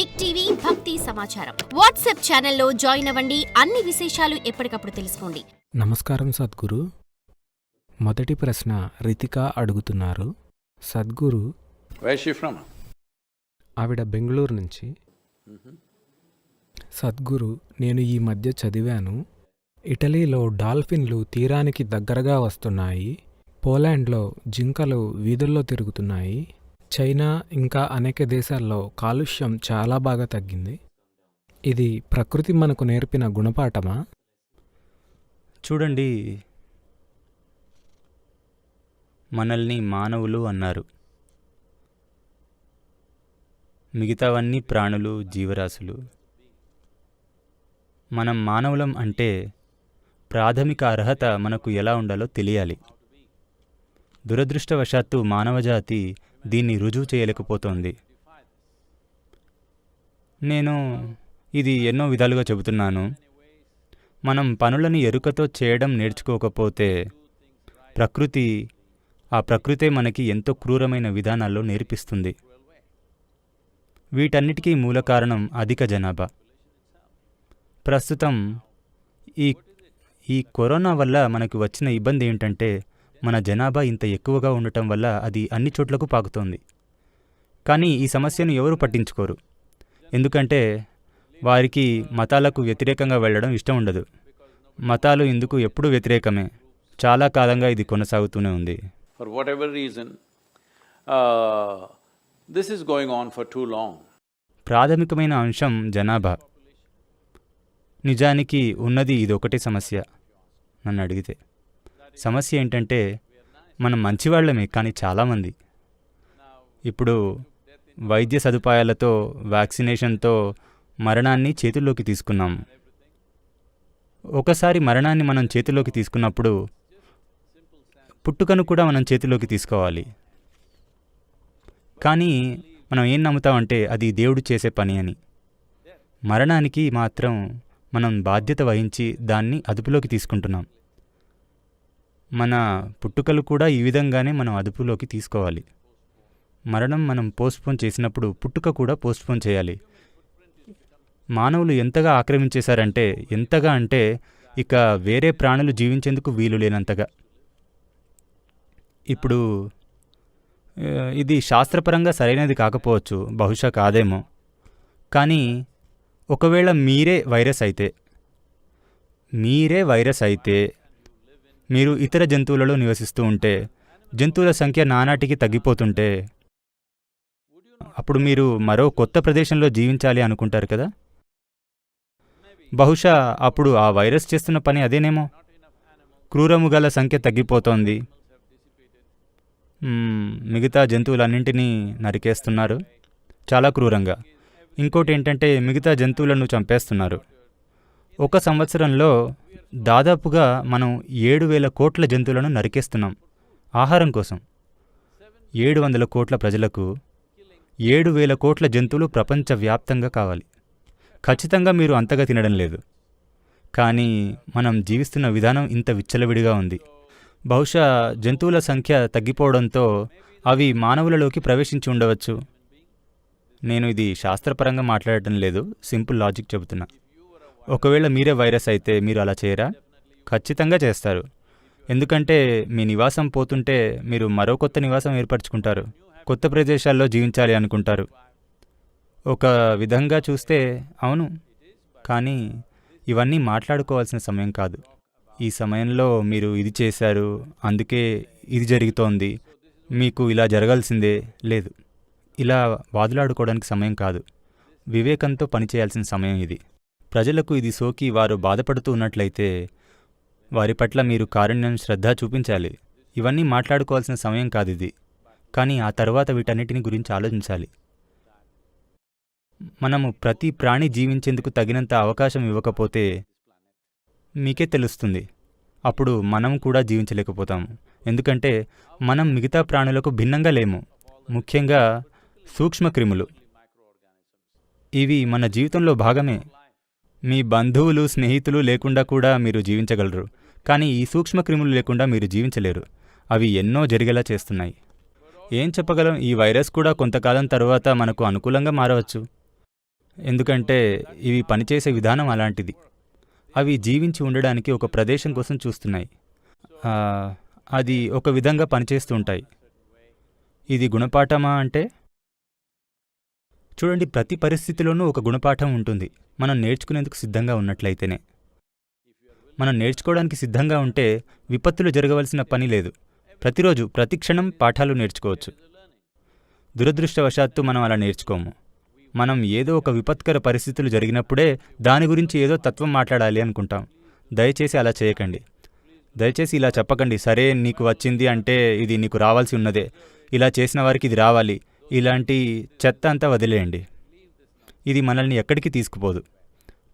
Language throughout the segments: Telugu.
బిగ్ టీవీ భక్తి సమాచారం. వాట్సాప్ ఛానల్లో జాయిన్ అవ్వండి. అన్ని విశేషాలు ఎప్పటికప్పుడు తెలుసుకోండి. నమస్కారం సద్గురు. మొదటి ప్రశ్న రితిక అడుగుతున్నారు. సద్గురు. Where's she from? ఆవిడ బెంగళూరు నుంచి. సద్గురు నేను ఈ మధ్య చదివాను. ఇటలీలో డాల్ఫిన్లు తీరానికి దగ్గరగా వస్తున్నాయి. పోలాండ్లో జింకలు వీధుల్లో తిరుగుతున్నాయి. చైనా ఇంకా అనేక దేశాల్లో కాలుష్యం చాలా బాగా తగ్గింది. ఇది ప్రకృతి మనకు నేర్పిన గుణపాఠమా? చూడండి. మనల్ని మానవులు అన్నారు. మిగతావన్నీ ప్రాణులు జీవరాశులు. మనం మానవులం అంటే ప్రాథమిక అర్హత మనకు ఎలా ఉండాలో తెలియాలి. దురదృష్టవశాత్తు మానవజాతి దీన్ని రుజువు చేయలేకపోతోంది. నేను ఇది ఎన్నో విధాలుగా చెబుతున్నాను. మనం పనులను ఎరుకతో చేయడం నేర్చుకోకపోతే ప్రకృతి ఆ ప్రకృతే మనకి ఎంతో క్రూరమైన విధానాల్లో నేర్పిస్తుంది. వీటన్నిటికీ మూల కారణం అధిక జనాభా. ప్రస్తుతం ఈ ఈ కరోనా వల్ల మనకు వచ్చిన ఇబ్బంది ఏంటంటే మన జనాభా ఇంత ఎక్కువగా ఉండటం వల్ల అది అన్ని చోట్లకు పాకుతోంది. కానీ ఈ సమస్యను ఎవరు పట్టించుకోరు. ఎందుకంటే వారికి మతాలకు వ్యతిరేకంగా వెళ్ళడం ఇష్టం ఉండదు. మతాలు ఇందుకు ఎప్పుడూ వ్యతిరేకమే. చాలా కాలంగా ఇది కొనసాగుతూనే ఉంది. For whatever reason, uh, this is going on for too long. ప్రాథమికమైన అంశం జనాభా. నిజానికి ఉన్నది ఇది ఒకటే సమస్య నన్ను అడిగితే. సమస్య ఏంటంటే మనం మంచివాళ్ళమే కానీ చాలామంది. ఇప్పుడు వైద్య సదుపాయాలతో వ్యాక్సినేషన్తో మరణాన్ని చేతుల్లోకి తీసుకున్నాం. ఒకసారి మరణాన్ని మనం చేతిలోకి తీసుకున్నప్పుడు పుట్టుకను కూడా మనం చేతిలోకి తీసుకోవాలి. కానీ మనం ఏం నమ్ముతామంటే అది దేవుడు చేసే పని అని. మరణానికి మాత్రం మనం బాధ్యత వహించి దాన్ని అదుపులోకి తీసుకుంటున్నాం. మన పుట్టుకలు కూడా ఈ విధంగానే మనం అదుపులోకి తీసుకోవాలి. మరణం మనం పోస్ట్పోన్ చేసినప్పుడు పుట్టుక కూడా పోస్ట్పోన్ చేయాలి. మానవులు ఎంతగా ఆక్రమించేశారంటే ఎంతగా అంటే ఇక వేరే ప్రాణులు జీవించేందుకు వీలు లేనంతగా. ఇప్పుడు ఇది శాస్త్రపరంగా సరైనది కాకపోవచ్చు బహుశా కాదేమో. కానీ ఒకవేళ మీరే వైరస్ అయితే మీరే వైరస్ అయితే మీరు ఇతర జంతువులలో నివసిస్తూ ఉంటే జంతువుల సంఖ్య నానాటికి తగ్గిపోతుంటే అప్పుడు మీరు మరో కొత్త ప్రదేశంలో జీవించాలి అనుకుంటారు కదా? బహుశా అప్పుడు ఆ వైరస్ చేస్తున్న పని అదేనేమో? క్రూరముగల సంఖ్య తగ్గిపోతోంది. మిగతా జంతువులన్నింటినీ నరికేస్తున్నారు. చాలా క్రూరంగా. ఇంకోటి ఏంటంటే మిగతా జంతువులను చంపేస్తున్నారు. ఒక సంవత్సరంలో దాదాపుగా మనం ఏడు వేల కోట్ల జంతువులను నరికేస్తున్నాం ఆహారం కోసం. ఏడు వందల కోట్ల ప్రజలకు ఏడు వేల కోట్ల జంతువులు ప్రపంచవ్యాప్తంగా కావాలి. ఖచ్చితంగా మీరు అంతగా తినడం లేదు. కానీ మనం జీవిస్తున్న విధానం ఇంత విచ్చలవిడిగా ఉంది. బహుశా జంతువుల సంఖ్య తగ్గిపోవడంతో అవి మానవులలోకి ప్రవేశించి ఉండవచ్చు. నేను ఇది శాస్త్రపరంగా మాట్లాడటం లేదు సింపుల్ లాజిక్ చెబుతున్నా. ఒకవేళ మీరే వైరస్ అయితే మీరు అలా చేయరా? ఖచ్చితంగా చేస్తారు. ఎందుకంటే మీ నివాసం పోతుంటే మీరు మరో కొత్త నివాసం ఏర్పరచుకుంటారు. కొత్త ప్రదేశాల్లో జీవించాలి అనుకుంటారు. ఒక విధంగా చూస్తే అవును. కానీ ఇవన్నీ మాట్లాడుకోవాల్సిన సమయం కాదు. ఈ సమయంలో మీరు ఇది చేశారు అందుకే ఇది జరుగుతోంది. మీకు ఇలా జరగాల్సిందే లేదు. ఇలా వాదులాడుకోవడానికి సమయం కాదు. వివేకంతో పనిచేయాల్సిన సమయం ఇది. ప్రజలకు ఇది సోకి వారు బాధపడుతూ ఉన్నట్లయితే వారి పట్ల మీరు కారుణ్యం శ్రద్ధ చూపించాలి. ఇవన్నీ మాట్లాడుకోవాల్సిన సమయం కాదు ఇది కానీ ఆ తర్వాత వీటన్నిటిని గురించి ఆలోచించాలి. మనము ప్రతి ప్రాణి జీవించేందుకు తగినంత అవకాశం ఇవ్వకపోతే మీకే తెలుస్తుంది. అప్పుడు మనం కూడా జీవించలేకపోతాము ఎందుకంటే మనం మిగతా ప్రాణులకు భిన్నంగా లేము. ముఖ్యంగా సూక్ష్మక్రిములు. ఇవి మన జీవితంలో భాగమే. మీ బంధువులు స్నేహితులు లేకుండా కూడా మీరు జీవించగలరు. కానీ ఈ సూక్ష్మక్రిములు లేకుండా మీరు జీవించలేరు. అవి ఎన్నో జరిగేలా చేస్తున్నాయి. ఏం చెప్పగలం? ఈ వైరస్ కూడా కొంతకాలం తర్వాత మనకు అనుకూలంగా మారవచ్చు. ఎందుకంటే ఇవి పనిచేసే విధానం అలాంటిది. అవి జీవించి ఉండడానికి ఒక ప్రదేశం కోసం చూస్తున్నాయి. అది ఒక విధంగా పనిచేస్తూ ఉంటాయి. ఇది గుణపాఠమా అంటే? చూడండి ప్రతి పరిస్థితిలోనూ ఒక గుణపాఠం ఉంటుంది. మనం నేర్చుకునేందుకు సిద్ధంగా ఉన్నట్లయితేనే. మనం నేర్చుకోవడానికి సిద్ధంగా ఉంటే విపత్తులు జరగవలసిన పని లేదు. ప్రతిరోజు ప్రతి క్షణం పాఠాలు నేర్చుకోవచ్చు. దురదృష్టవశాత్తు మనం అలా నేర్చుకోము. మనం ఏదో ఒక విపత్కర పరిస్థితులు జరిగినప్పుడే దాని గురించి ఏదో తత్వం మాట్లాడాలి అనుకుంటాం. దయచేసి అలా చేయకండి. దయచేసి ఇలా చెప్పకండి సరే నీకు వచ్చింది అంటే ఇది నీకు రావాల్సి ఉన్నదే. ఇలా చేసిన వారికి ఇది రావాలి. ఇలాంటి చెత్త అంతా వదిలేయండి. ఇది మనల్ని ఎక్కడికి తీసుకుపోదు.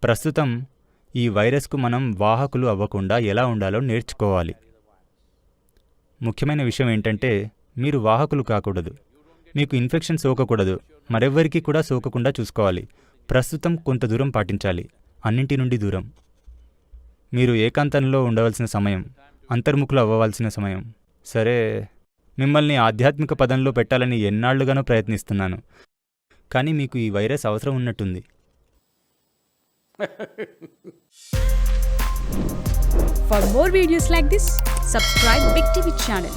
ప్రస్తుతం ఈ వైరస్కు మనం వాహకులు అవ్వకుండా ఎలా ఉండాలో నేర్చుకోవాలి. ముఖ్యమైన విషయం ఏంటంటే మీరు వాహకులు కాకూడదు. మీకు ఇన్ఫెక్షన్ సోకకూడదు. మరెవ్వరికీ కూడా సోకకుండా చూసుకోవాలి. ప్రస్తుతం కొంత దూరం పాటించాలి. అన్నింటి నుండి దూరం. మీరు ఏకాంతంలో ఉండవలసిన సమయం అంతర్ముఖులు అవ్వవలసిన సమయం. సరే మిమ్మల్ని ఆధ్యాత్మిక పదంలో పెట్టాలని ఎన్నాళ్ళుగానో ప్రయత్నిస్తున్నాను. కానీ మీకు ఈ వైరస్ అవసరం ఉన్నట్టుంది. For more videos like this, subscribe Big TV channel.